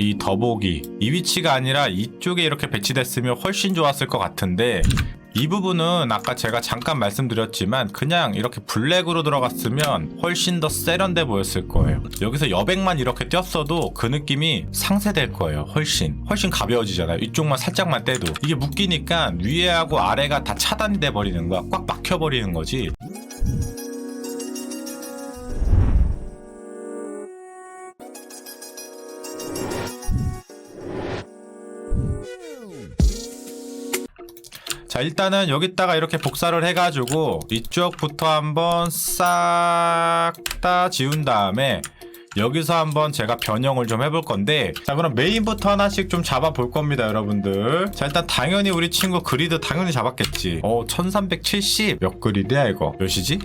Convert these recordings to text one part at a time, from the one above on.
이 더보기 이 위치가 아니라 이쪽에 이렇게 배치됐으면 훨씬 좋았을 것 같은데 이 부분은 아까 제가 잠깐 말씀드렸지만 그냥 이렇게 블랙으로 들어갔으면 훨씬 더 세련돼 보였을 거예요. 여기서 여백만 이렇게 띄었어도 그 느낌이 상쇄될 거예요. 훨씬. 훨씬 가벼워지잖아요. 이쪽만 살짝만 떼도. 이게 묶이니까 위에하고 아래가 다 차단이 돼 버리는 거야. 꽉 막혀 버리는 거지. 자 일단은 여기다가 이렇게 복사를 해가지고 이쪽부터 한번 싹 다 지운 다음에 여기서 한번 제가 변형을 좀 해볼 건데 자 그럼 메인부터 하나씩 좀 잡아 볼 겁니다 여러분들. 자 일단 당연히 우리 친구 그리드 당연히 잡았겠지. 어1370몇 그리드야 이거? 몇이지?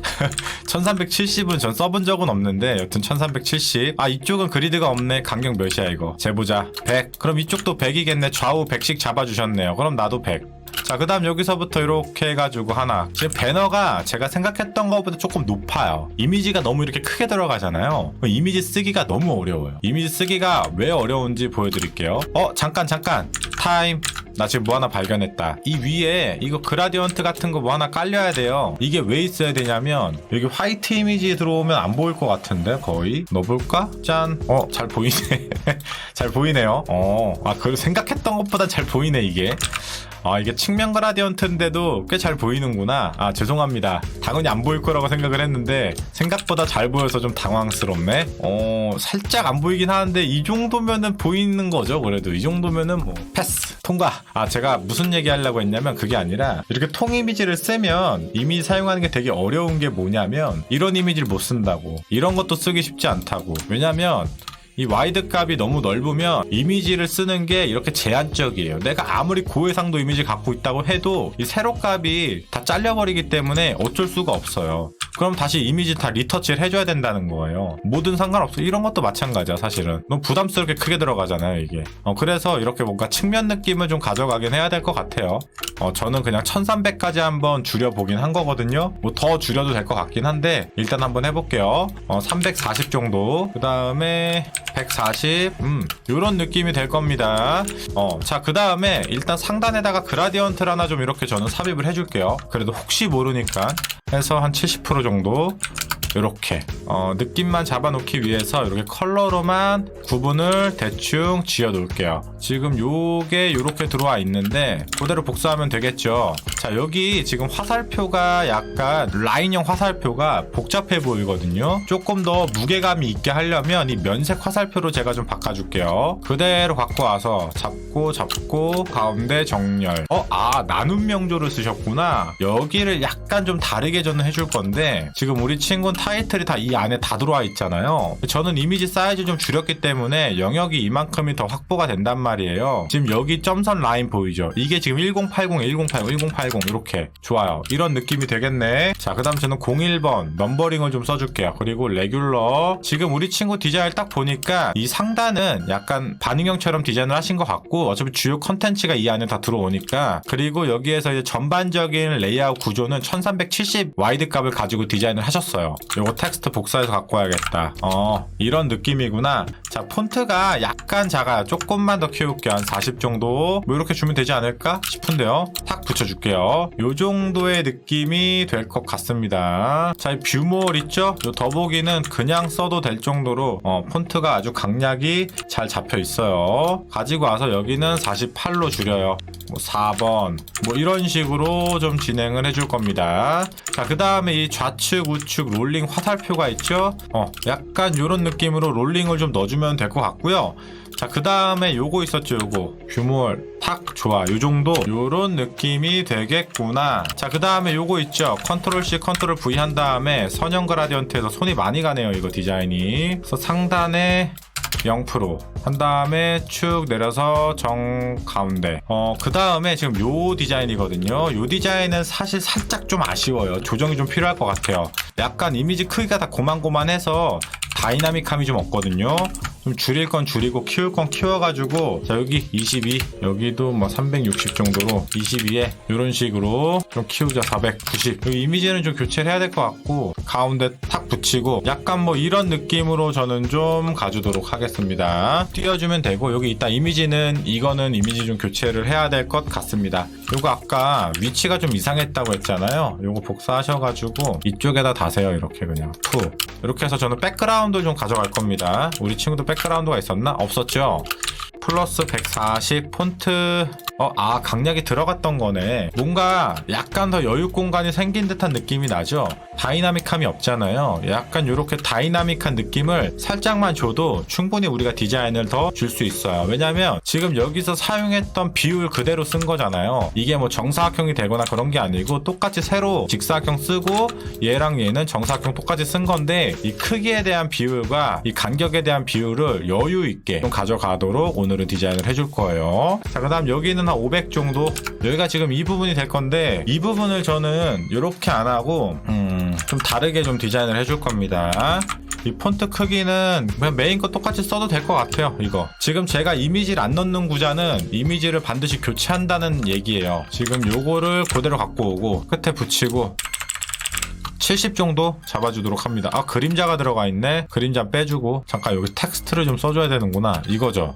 1370은 전 써본 적은 없는데 여튼 1370아 이쪽은 그리드가 없네. 간격 몇이야 이거? 재보자. 100 그럼 이쪽도 100이겠네. 좌우 100씩 잡아주셨네요. 그럼 나도 100 자, 그 다음 여기서부터 이렇게 해가지고 하나. 지금 배너가 제가 생각했던 것보다 조금 높아요. 이미지가 너무 이렇게 크게 들어가잖아요. 그 이미지 쓰기가 너무 어려워요. 이미지 쓰기가 왜 어려운지 보여드릴게요. 어, 잠깐, 잠깐. 타임. 나 지금 뭐 하나 발견했다. 이 위에 이거 그라디언트 같은 거 뭐 하나 깔려야 돼요. 이게 왜 있어야 되냐면 여기 화이트 이미지 들어오면 안 보일 것 같은데 거의 넣어볼까? 짠. 어, 잘 보이네. 잘 보이네요. 어, 아, 그 생각했던 것보다 잘 보이네 이게. 아 이게 측면 그라디언트인데도 꽤 잘 보이는구나. 아 죄송합니다. 당연히 안 보일 거라고 생각을 했는데 생각보다 잘 보여서 좀 당황스럽네. 어 살짝 안 보이긴 하는데 이 정도면은 보이는 거죠 그래도. 이 정도면은 뭐 패스 통과. 아 제가 무슨 얘기 하려고 했냐면 그게 아니라 이렇게 통 이미지를 쓰면 이미지 사용하는 게 되게 어려운 게 뭐냐면 이런 이미지를 못 쓴다고. 이런 것도 쓰기 쉽지 않다고. 왜냐면 이 와이드 값이 너무 넓으면 이미지를 쓰는 게 이렇게 제한적이에요. 내가 아무리 고해상도 이미지 갖고 있다고 해도 이 세로 값이 다 잘려버리기 때문에 어쩔 수가 없어요. 그럼 다시 이미지 다 리터치를 해줘야 된다는 거예요. 뭐든 상관없어. 이런 것도 마찬가지야, 사실은. 너무 부담스럽게 크게 들어가잖아요, 이게. 어, 그래서 이렇게 뭔가 측면 느낌을 좀 가져가긴 해야 될 것 같아요. 어, 저는 그냥 1300까지 한번 줄여보긴 한 거거든요. 뭐 더 줄여도 될 것 같긴 한데, 일단 한번 해볼게요. 어, 340 정도. 그 다음에 140. 음, 요런 느낌이 될 겁니다. 어, 자, 그 다음에 일단 상단에다가 그라디언트를 하나 좀 이렇게 저는 삽입을 해줄게요. 그래도 혹시 모르니까 해서 한 70% 정도 이렇게 어, 느낌만 잡아놓기 위해서 이렇게 컬러로만 구분을 대충 지어 놓을게요. 지금 요게 이렇게 들어와 있는데 그대로 복사하면 되겠죠? 자 여기 지금 화살표가 약간 라인형 화살표가 복잡해 보이거든요. 조금 더 무게감이 있게 하려면 이 면색 화살표로 제가 좀 바꿔줄게요. 그대로 갖고 와서 잡고 잡고 가운데 정렬. 어 아 나눔 명조를 쓰셨구나. 여기를 약간 좀 다르게 저는 해줄 건데 지금 우리 친구는 타이틀이 다 이 안에 다 들어와 있잖아요. 저는 이미지 사이즈 좀 줄였기 때문에 영역이 이만큼이 더 확보가 된단 말이에요. 지금 여기 점선 라인 보이죠? 이게 지금 1080, 1080, 1080 이렇게 좋아요. 이런 느낌이 되겠네. 자, 그 다음 저는 01번 넘버링을 좀 써줄게요. 그리고 레귤러. 지금 우리 친구 디자인을 딱 보니까 이 상단은 약간 반응형처럼 디자인을 하신 것 같고 어차피 주요 컨텐츠가 이 안에 다 들어오니까 그리고 여기에서 이제 전반적인 레이아웃 구조는 1370 와이드 값을 가지고 디자인을 하셨어요. 요거 텍스트 복사해서 갖고 와야겠다. 어, 이런 느낌이구나. 자, 폰트가 약간 작아요. 조금만 더 키울게요. 한 40 정도. 뭐 이렇게 주면 되지 않을까 싶은데요. 탁 붙여줄게요. 요 정도의 느낌이 될 것 같습니다. 자, 이 뷰몰 있죠? 요 더보기는 그냥 써도 될 정도로 어, 폰트가 아주 강약이 잘 잡혀 있어요. 가지고 와서 여기는 48로 줄여요. 뭐 4번 뭐 이런 식으로 좀 진행을 해줄 겁니다. 자, 그 다음에 이 좌측 우측 롤링 화살표가 있죠? 어, 약간 이런 느낌으로 롤링을 좀 넣어주면 될 것 같고요. 자, 그 다음에 요거 있었죠, 요거. 뷰몰. 탁, 좋아. 요 정도. 요런 느낌이 되겠구나. 자, 그 다음에 요거 있죠. 컨트롤 C, 컨트롤 V 한 다음에 선형 그라디언트에서 손이 많이 가네요, 이거 디자인이. 그래서 상단에 0%한 다음에 쭉 내려서 정 가운데. 어 그 다음에 지금 요 디자인이거든요. 요 디자인은 사실 살짝 좀 아쉬워요. 조정이 좀 필요할 것 같아요. 약간 이미지 크기가 다 고만고만해서 다이나믹함이 좀 없거든요 좀 줄일 건 줄이고 키울 건 키워가지고 자 여기 22 여기도 뭐 360 정도로 22에 이런 식으로 좀 키우자 490 여기 이미지는 좀 교체를 해야 될 것 같고 가운데 탁 붙이고 약간 뭐 이런 느낌으로 저는 좀 가주도록 하겠습니다. 띄워주면 되고 여기 이따 이미지는 이거는 이미지 좀 교체를 해야 될 것 같습니다. 요거 아까 위치가 좀 이상했다고 했잖아요. 요거 복사하셔가지고 이쪽에다 다세요. 이렇게 그냥. 투 이렇게 해서 저는 백그라운드 좀 가져갈 겁니다. 우리 친구도 백 그라운드가 있었나? 없었죠? 플러스 140 폰트 어, 아 강약이 들어갔던 거네. 뭔가 약간 더 여유 공간이 생긴 듯한 느낌이 나죠? 다이나믹함이 없잖아요. 약간 이렇게 다이나믹한 느낌을 살짝만 줘도 충분히 우리가 디자인을 더 줄 수 있어요. 왜냐면 지금 여기서 사용했던 비율 그대로 쓴 거잖아요. 이게 뭐 정사각형이 되거나 그런 게 아니고 똑같이 새로 직사각형 쓰고 얘랑 얘는 정사각형 똑같이 쓴 건데 이 크기에 대한 비율과 이 간격에 대한 비율을 여유 있게 좀 가져가도록 오늘은 디자인을 해줄 거예요. 자 그 다음 여기는 한 500 정도? 여기가 지금 이 부분이 될 건데 이 부분을 저는 이렇게 안 하고 음, 좀 다르게 좀 디자인을 해줄 겁니다. 이 폰트 크기는 그냥 메인 거 똑같이 써도 될 것 같아요 이거. 지금 제가 이미지를 안 넣는 구자는 이미지를 반드시 교체한다는 얘기예요. 지금 요거를 그대로 갖고 오고 끝에 붙이고 70 정도 잡아주도록 합니다. 아 그림자가 들어가 있네. 그림자 빼주고. 잠깐 여기 텍스트를 좀 써줘야 되는구나. 이거죠?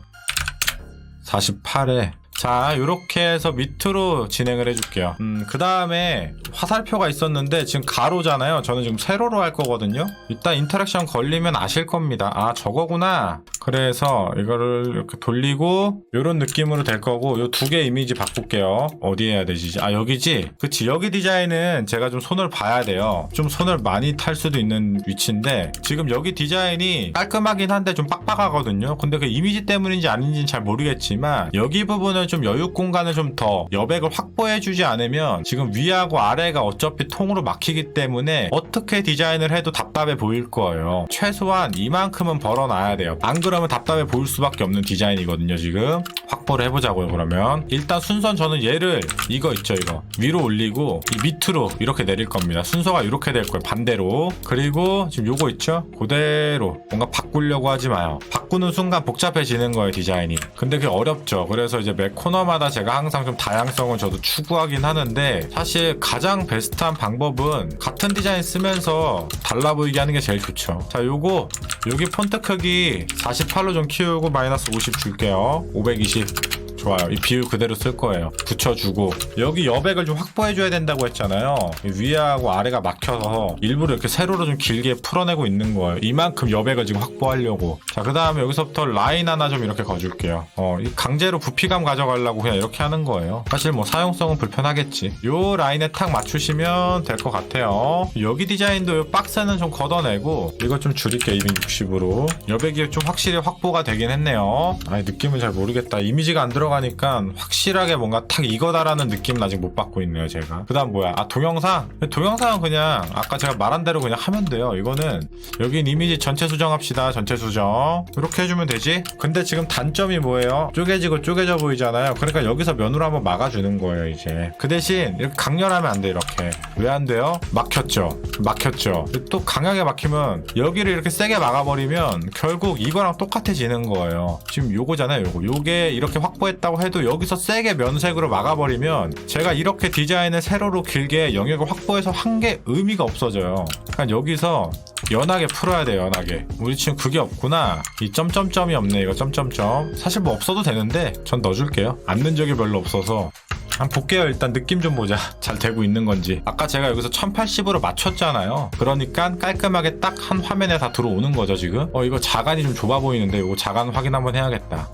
48에 자 이렇게 해서 밑으로 진행을 해줄게요. 음, 그 다음에 화살표가 있었는데 지금 가로잖아요. 저는 지금 세로로 할 거거든요. 이따 인터랙션 걸리면 아실 겁니다. 아 저거구나 그래서 이거를 이렇게 돌리고 이런 느낌으로 될 거고 이두개 이미지 바꿀게요. 어디 해야 되지? 아 여기지? 그치. 여기 디자인은 제가 좀 손을 봐야 돼요. 좀 손을 많이 탈 수도 있는 위치인데 지금 여기 디자인이 깔끔하긴 한데 좀 빡빡하거든요. 근데 그 이미지 때문인지 아닌지는 잘 모르겠지만 여기 부분을 좀 여유 공간을 좀 더 여백을 확보해 주지 않으면 지금 위하고 아래가 어차피 통으로 막히기 때문에 어떻게 디자인을 해도 답답해 보일 거예요. 최소한 이만큼은 벌어놔야 돼요. 안 그러면 답답해 보일 수밖에 없는 디자인이거든요 지금. 확보를 해보자고요 그러면. 일단 순선 저는 얘를 이거 있죠 이거. 위로 올리고 이 밑으로 이렇게 내릴 겁니다. 순서가 이렇게 될 거예요 반대로. 그리고 지금 요거 있죠? 그대로. 뭔가 바꾸려고 하지 마요 바꾸는 순간 복잡해지는 거예요 디자인이. 근데 그게 어렵죠. 그래서 이제 매 코너마다 제가 항상 좀 다양성을 저도 추구하긴 하는데 사실 가장 베스트한 방법은 같은 디자인 쓰면서 달라 보이게 하는 게 제일 좋죠. 자 요거 여기 폰트 크기 48로 좀 키우고 마이너스 50 줄게요. 520 좋아요. 이 비율 그대로 쓸 거예요. 붙여주고 여기 여백을 좀 확보해줘야 된다고 했잖아요. 이 위하고 아래가 막혀서 일부러 이렇게 세로로 좀 길게 풀어내고 있는 거예요. 이만큼 여백을 지금 확보하려고. 자, 그 다음에 여기서부터 라인 하나 좀 이렇게 거줄게요. 어, 이 강제로 부피감 가져가려고 그냥 이렇게 하는 거예요. 사실 뭐 사용성은 불편하겠지. 요 라인에 탁 맞추시면 될 것 같아요. 여기 디자인도 요 박스는 좀 걷어내고 이거 좀 줄일게 260으로. 여백이 좀 확실히 확보가 되긴 했네요. 아, 느낌을 잘 모르겠다. 이미지가 안 들어 가니까 확실하게 뭔가 탁 이거다라는 느낌은 아직 못 받고 있네요, 제가. 그 다음 뭐야? 아, 동영상? 동영상은 그냥 아까 제가 말한 대로 그냥 하면 돼요. 이거는 여긴 이미지 전체 수정합시다. 전체 수정. 이렇게 해주면 되지? 근데 지금 단점이 뭐예요? 쪼개지고 쪼개져 보이잖아요. 그러니까 여기서 면으로 한번 막아주는 거예요, 이제. 그 대신 이렇게 강렬하면 안 돼, 이렇게. 왜 안 돼요? 막혔죠. 막혔죠. 또 강하게 막히면 여기를 이렇게 세게 막아버리면 결국 이거랑 똑같아지는 거예요. 지금 요거잖아요, 요거. 요게 이렇게 확보했 다고 해도 여기서 세게 면색으로 막아버리면 제가 이렇게 디자인을 세로로 길게 영역을 확보해서 한 게 의미가 없어져요. 그러니까 여기서 연하게 풀어야 돼, 연하게. 우리 지금 그게 없구나. 이 점점점이 없네, 이거 점점점. 사실 뭐 없어도 되는데 전 넣어줄게요. 앉는 적이 별로 없어서. 한번 볼게요. 일단 느낌 좀 보자. 잘 되고 있는 건지. 아까 제가 여기서 1080으로 맞췄잖아요. 그러니까 깔끔하게 딱 한 화면에 다 들어오는 거죠, 지금. 어, 이거 자간이 좀 좁아 보이는데, 이거 자간 확인 한번 해야겠다.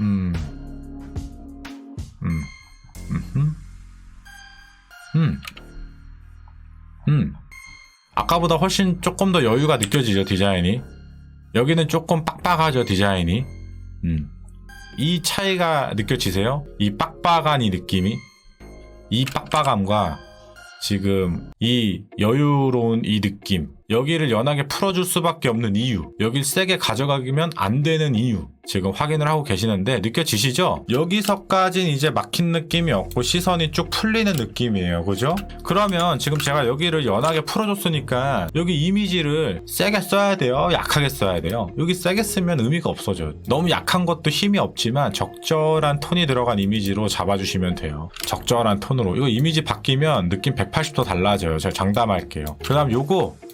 음. 음. 음. 음. 음. 아까보다 훨씬 조금 더 여유가 느껴지죠, 디자인이. 여기는 조금 빡빡하죠, 디자인이. 음. 이 차이가 느껴지세요? 이 빡빡한 이 느낌이? 이 빡빡함과 지금 이 여유로운 이 느낌. 여기를 연하게 풀어줄 수밖에 없는 이유, 여길 세게 가져가기면 안 되는 이유, 지금 확인을 하고 계시는데 느껴지시죠? 여기서까진 이제 막힌 느낌이 없고 시선이 쭉 풀리는 느낌이에요. 그죠? 그러면 지금 제가 여기를 연하게 풀어줬으니까 여기 이미지를 세게 써야 돼요? 약하게 써야 돼요? 여기 세게 쓰면 의미가 없어져요. 너무 약한 것도 힘이 없지만 적절한 톤이 들어간 이미지로 잡아주시면 돼요. 적절한 톤으로. 이거 이미지 바뀌면 느낌 180도 달라져요. 제가 장담할게요. 그 다음 요거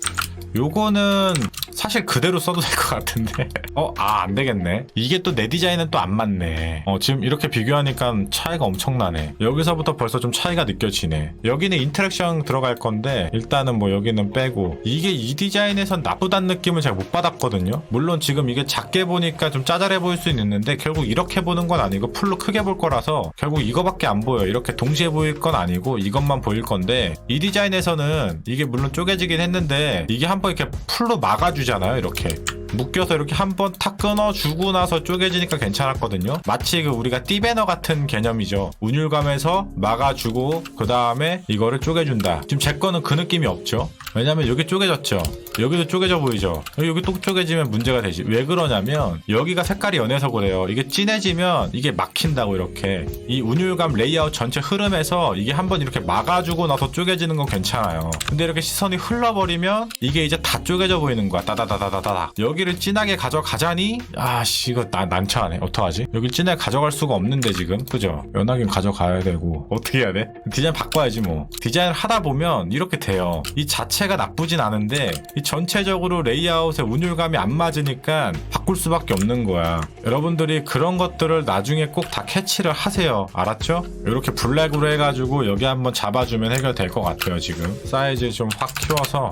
요거는 사실 그대로 써도 될 것 같은데. 어 아 안 되겠네. 이게 또 내 디자인은 또 안 맞네. 어 지금 이렇게 비교하니까 차이가 엄청나네. 여기서부터 벌써 좀 차이가 느껴지네. 여기는 인터랙션 들어갈 건데 일단은 뭐 여기는 빼고. 이게 이 디자인에선 나쁘다는 느낌을 잘 못 받았거든요. 물론 지금 이게 작게 보니까 좀 짜잘해 보일 수는 있는데 결국 이렇게 보는 건 아니고 풀로 크게 볼 거라서 결국 이거밖에 안 보여. 이렇게 동시에 보일 건 아니고 이것만 보일 건데 이 디자인에서는 이게 물론 쪼개지긴 했는데 이게 한번 이렇게 풀로 막아주 잖아요 이렇게 묶여서 이렇게 한번 탁 끊어주고 나서 쪼개지니까 괜찮았거든요. 마치 그 우리가 띠배너 같은 개념이죠. 운율감에서 막아주고 그 다음에 이거를 쪼개준다. 지금 제 거는 그 느낌이 없죠. 왜냐면 여기 쪼개졌죠. 여기도 쪼개져 보이죠. 여기 또 쪼개지면 문제가 되지. 왜 그러냐면 여기가 색깔이 연해서 그래요. 이게 진해지면 이게 막힌다고 이렇게 이 운율감 레이아웃 전체 흐름에서 이게 한번 이렇게 막아주고 나서 쪼개지는 건 괜찮아요. 근데 이렇게 시선이 흘러버리면 이게 이제 다 쪼개져 보이는 거야. 따다다다다다. 여기 를 진하게 가져가자니 아씨 이거 나 난처하네. 어떡하지? 여기 진하게 가져갈 수가 없는데 지금 그죠? 연하게 가져가야 되고 어떻게 해야 돼? 디자인 바꿔야지 뭐. 디자인을 하다 보면 이렇게 돼요. 이 자체가 나쁘진 않은데 이 전체적으로 레이아웃의 운율감이 안 맞으니까 바꿀 수밖에 없는 거야. 여러분들이 그런 것들을 나중에 꼭 다 캐치를 하세요. 알았죠? 이렇게 블랙으로 해가지고 여기 한번 잡아주면 해결될 것 같아요. 지금 사이즈 좀 확 키워서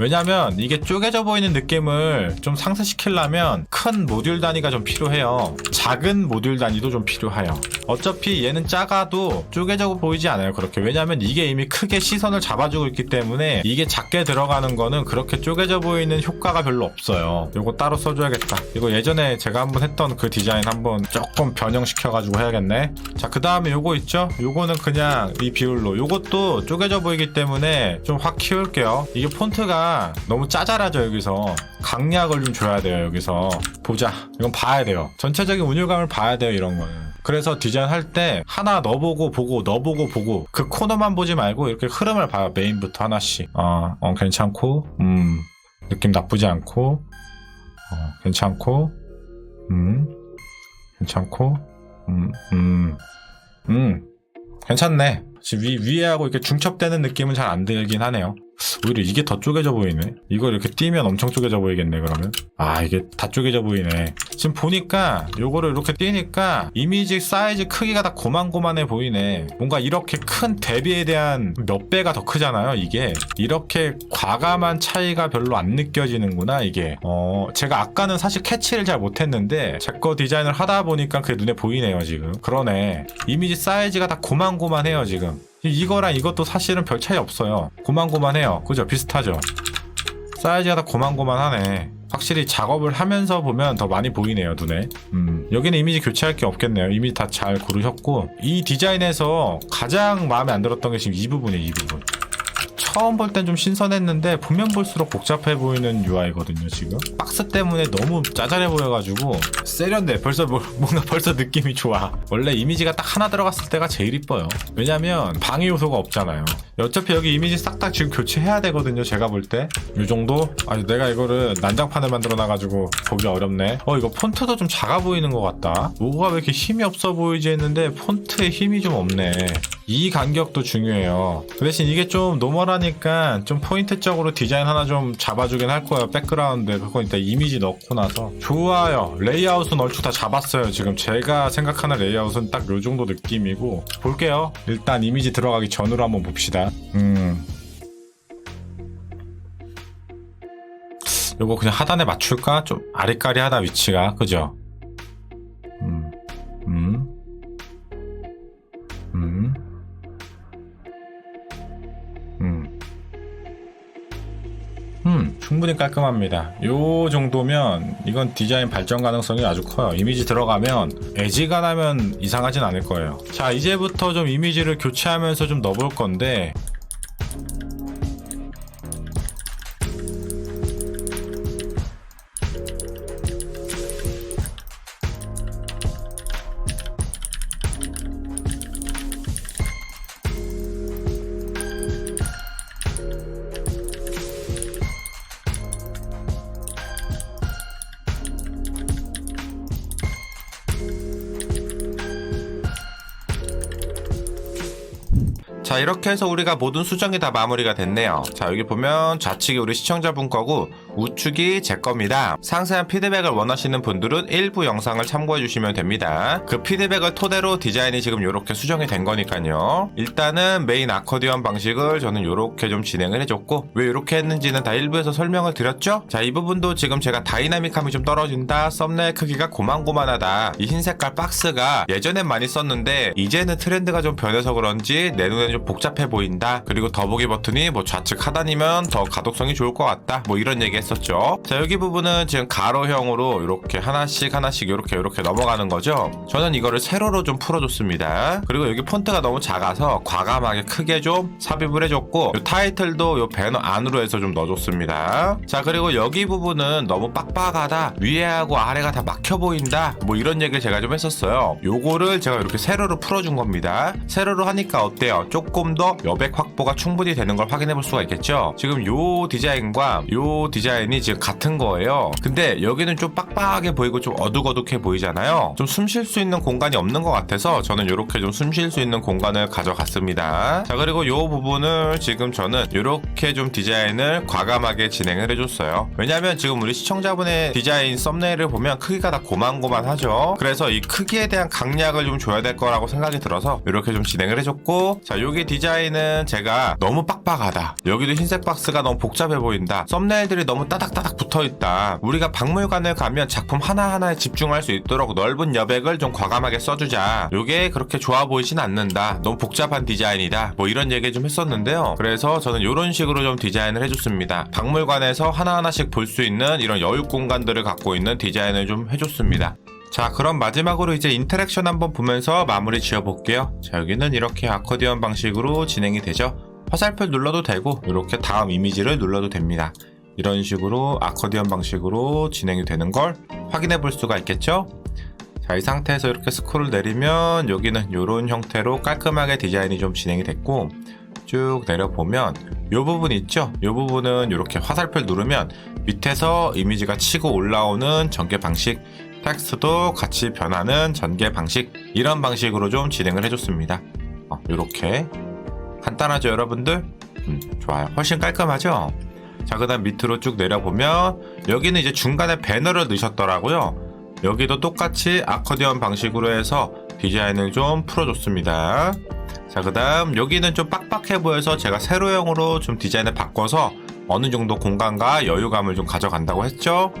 왜냐면 이게 쪼개져 보이는 느낌을 좀 상쇄시키려면 큰 모듈 단위가 좀 필요해요. 작은 모듈 단위도 좀 필요해요. 어차피 얘는 작아도 쪼개져 보이지 않아요. 그렇게. 왜냐면 이게 이미 크게 시선을 잡아주고 있기 때문에 이게 작게 들어가는 거는 그렇게 쪼개져 보이는 효과가 별로 없어요. 이거 따로 써줘야겠다. 이거 예전에 제가 한번 했던 그 디자인 한번 조금 변형시켜가지고 해야겠네. 자, 그 다음에 요거 있죠? 요거는 그냥 이 비율로. 요것도 쪼개져 보이기 때문에 좀 확 키울게요. 이게 폰트가 너무 짜잘하죠, 여기서. 강약을 좀 줘야 돼요, 여기서. 보자. 이건 봐야 돼요. 전체적인 운율감을 봐야 돼요, 이런 거는. 그래서 디자인 할 때 하나 넣어보고 보고 넣어보고 보고 그 코너만 보지 말고 이렇게 흐름을 봐요 메인부터 하나씩 어, 어 괜찮고 음 느낌 나쁘지 않고 어, 괜찮고 음 괜찮고 음 음, 음. 괜찮네 지금 위, 위에 하고 이렇게 중첩되는 느낌은 잘 안 들긴 하네요 오히려 이게 더 쪼개져 보이네. 이걸 이렇게 띄면 엄청 쪼개져 보이겠네, 그러면. 아, 이게 다 쪼개져 보이네. 지금 보니까, 요거를 이렇게 띄니까, 이미지 사이즈 크기가 다 고만고만해 보이네. 뭔가 이렇게 큰 대비에 대한 몇 배가 더 크잖아요, 이게. 이렇게 과감한 차이가 별로 안 느껴지는구나, 이게. 어, 제가 아까는 사실 캐치를 잘 못했는데, 제 거 디자인을 하다 보니까 그게 눈에 보이네요, 지금. 그러네. 이미지 사이즈가 다 고만고만해요, 지금. 이거랑 이것도 사실은 별 차이 없어요. 고만고만해요. 그죠? 비슷하죠? 사이즈가 다 고만고만하네. 확실히 작업을 하면서 보면 더 많이 보이네요, 눈에. 음, 여기는 이미지 교체할 게 없겠네요. 이미 다 잘 고르셨고. 이 디자인에서 가장 마음에 안 들었던 게 지금 이 부분이에요, 이 부분. 처음 볼 땐 좀 신선했는데 보면 볼수록 복잡해 보이는 UI거든요 지금. 박스 때문에 너무 짜잘해 보여가지고 세련돼. 벌써 뭐- 뭔가 벌써 느낌이 좋아. 원래 이미지가 딱 하나 들어갔을 때가 제일 이뻐요. 왜냐면 방해 요소가 없잖아요. 어차피 여기 이미지 싹 다 지금 교체해야 되거든요 제가 볼 때. 이 정도? 아니 내가 이거를 난장판을 만들어 놔가지고 보기 어렵네. 어 이거 폰트도 좀 작아 보이는 것 같다. 뭐가 왜 이렇게 힘이 없어 보이지 했는데 폰트에 힘이 좀 없네 이 간격도 중요해요. 그 대신 이게 좀 노멀하니까 좀 포인트적으로 디자인 하나 좀 잡아주긴 할 거예요. 백그라운드. 그건 일단 이미지 넣고 나서. 좋아요. 레이아웃은 얼추 다 잡았어요. 지금 제가 생각하는 레이아웃은 딱 요 정도 느낌이고. 볼게요. 일단 이미지 들어가기 전으로 한번 봅시다. 음. 요거 그냥 하단에 맞출까? 좀 아리까리하다 위치가. 그죠? 충분히 깔끔합니다. 요 정도면 이건 디자인 발전 가능성이 아주 커요. 이미지 들어가면 애지간하면 이상하진 않을 거예요. 자, 이제부터 좀 이미지를 교체하면서 좀 넣어볼 건데 자 이렇게 해서 우리가 모든 수정이 다 마무리가 됐네요. 자 여기 보면 좌측이 우리 시청자분 거고 우측이 제 겁니다. 상세한 피드백을 원하시는 분들은 일부 영상을 참고해 주시면 됩니다. 그 피드백을 토대로 디자인이 지금 이렇게 수정이 된 거니까요. 일단은 메인 아코디언 방식을 저는 이렇게 좀 진행을 해줬고 왜 이렇게 했는지는 다 일부에서 설명을 드렸죠? 자 이 부분도 지금 제가 다이나믹함이 좀 떨어진다. 썸네일 크기가 고만고만하다. 이 흰 색깔 박스가 예전엔 많이 썼는데 이제는 트렌드가 좀 변해서 그런지 내 눈에는 좀 복잡해 보인다. 그리고 더보기 버튼이 뭐 좌측 하단이면 더 가독성이 좋을 것 같다. 뭐 이런 얘기 했 었죠. 자 여기 부분은 지금 가로형으로 이렇게 하나씩 하나씩 이렇게 이렇게 넘어가는 거죠. 저는 이거를 세로로 좀 풀어줬습니다. 그리고 여기 폰트가 너무 작아서 과감하게 크게 좀 삽입을 해줬고 요 타이틀도 요 배너 안으로 해서 좀 넣어줬습니다. 자 그리고 여기 부분은 너무 빡빡하다 위에하고 아래가 다 막혀 보인다 뭐 이런 얘기를 제가 좀 했었어요. 요거를 제가 이렇게 세로로 풀어준 겁니다. 세로로 하니까 어때요? 조금 더 여백 확보가 충분히 되는 걸 확인해 볼 수가 있겠죠? 지금 요 디자인과 요 디자인 이 지금 같은 거예요. 근데 여기는 좀 빡빡하게 보이고 좀 어둑어둑해 보이잖아요. 좀 숨 쉴 수 있는 공간이 없는 것 같아서 저는 이렇게 좀 숨 쉴 수 있는 공간을 가져갔습니다. 자 그리고 요 부분을 지금 저는 이렇게 좀 디자인을 과감하게 진행을 해줬어요. 왜냐면 지금 우리 시청자분의 디자인 썸네일을 보면 크기가 다 고만고만하죠. 그래서 이 크기에 대한 강약을 좀 줘야 될 거라고 생각이 들어서 이렇게 좀 진행을 해줬고 자 여기 디자인은 제가 너무 빡빡하다. 여기도 흰색 박스가 너무 복잡해 보인다. 썸네일들이 너무 따닥따닥 붙어 있다. 우리가 박물관을 가면 작품 하나하나에 집중할 수 있도록 넓은 여백을 좀 과감하게 써주자. 요게 그렇게 좋아 보이진 않는다. 너무 복잡한 디자인이다. 뭐 이런 얘기 좀 했었는데요. 그래서 저는 이런 식으로 좀 디자인을 해줬습니다. 박물관에서 하나하나씩 볼 수 있는 이런 여유 공간들을 갖고 있는 디자인을 좀 해줬습니다. 자 그럼 마지막으로 이제 인터랙션 한번 보면서 마무리 지어 볼게요. 자 여기는 이렇게 아코디언 방식으로 진행이 되죠. 화살표 눌러도 되고 이렇게 다음 이미지를 눌러도 됩니다 이런 식으로 아코디언 방식으로 진행이 되는 걸 확인해 볼 수가 있겠죠? 자 이 상태에서 이렇게 스크롤 내리면 여기는 이런 형태로 깔끔하게 디자인이 좀 진행이 됐고 쭉 내려보면 이 부분 있죠? 이 부분은 이렇게 화살표 누르면 밑에서 이미지가 치고 올라오는 전개 방식 텍스트도 같이 변하는 전개 방식 이런 방식으로 좀 진행을 해줬습니다. 어, 이렇게. 간단하죠 여러분들? 음, 좋아요. 훨씬 깔끔하죠? 자 그다음 밑으로 쭉 내려보면 여기는 이제 중간에 배너를 넣으셨더라고요. 여기도 똑같이 아코디언 방식으로 해서 디자인을 좀 풀어줬습니다. 자 그다음 여기는 좀 빡빡해 보여서 제가 세로형으로 좀 디자인을 바꿔서 어느 정도 공간과 여유감을 좀 가져간다고 했죠?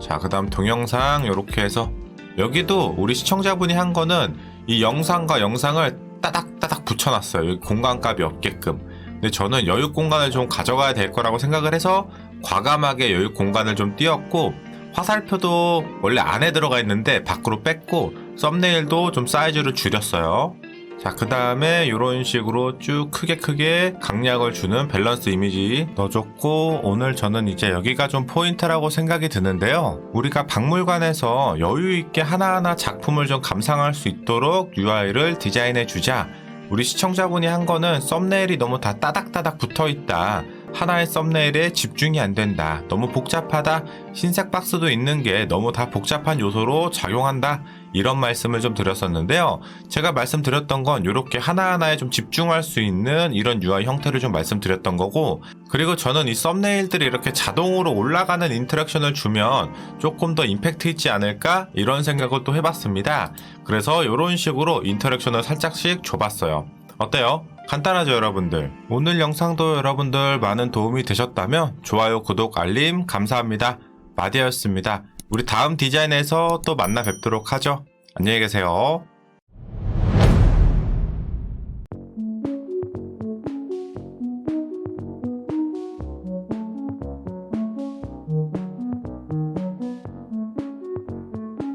자 그다음 동영상 이렇게 해서 여기도 우리 시청자분이 한 거는 이 영상과 영상을 따닥따닥 붙여놨어요. 공간값이 없게끔 근데 저는 여유 공간을 좀 가져가야 될 거라고 생각을 해서 과감하게 여유 공간을 좀 띄웠고 화살표도 원래 안에 들어가 있는데 밖으로 뺐고 썸네일도 좀 사이즈를 줄였어요 자, 그 다음에 이런 식으로 쭉 크게 크게 강약을 주는 밸런스 이미지 넣어줬고, 오늘 저는 이제 여기가 좀 포인트라고 생각이 드는데요. 우리가 박물관에서 여유있게 하나하나 작품을 좀 감상할 수 있도록 UI를 디자인해 주자. 우리 시청자분이 한 거는 썸네일이 너무 다 따닥따닥 붙어 있다. 하나의 썸네일에 집중이 안 된다. 너무 복잡하다. 흰색 박스도 있는 게 너무 다 복잡한 요소로 작용한다. 이런 말씀을 좀 드렸었는데요. 제가 말씀드렸던 건 이렇게 하나하나에 좀 집중할 수 있는 이런 UI 형태를 좀 말씀드렸던 거고, 그리고 저는 이 썸네일들이 이렇게 자동으로 올라가는 인터랙션을 주면 조금 더 임팩트 있지 않을까? 이런 생각을 또 해봤습니다. 그래서 이런 식으로 인터랙션을 살짝씩 줘봤어요. 어때요? 간단하죠 여러분들 오늘 영상도 여러분들 많은 도움이 되셨다면 좋아요 구독 알림 감사합니다 마디였습니다 우리 다음 디자인에서 또 만나 뵙도록 하죠. 안녕히 계세요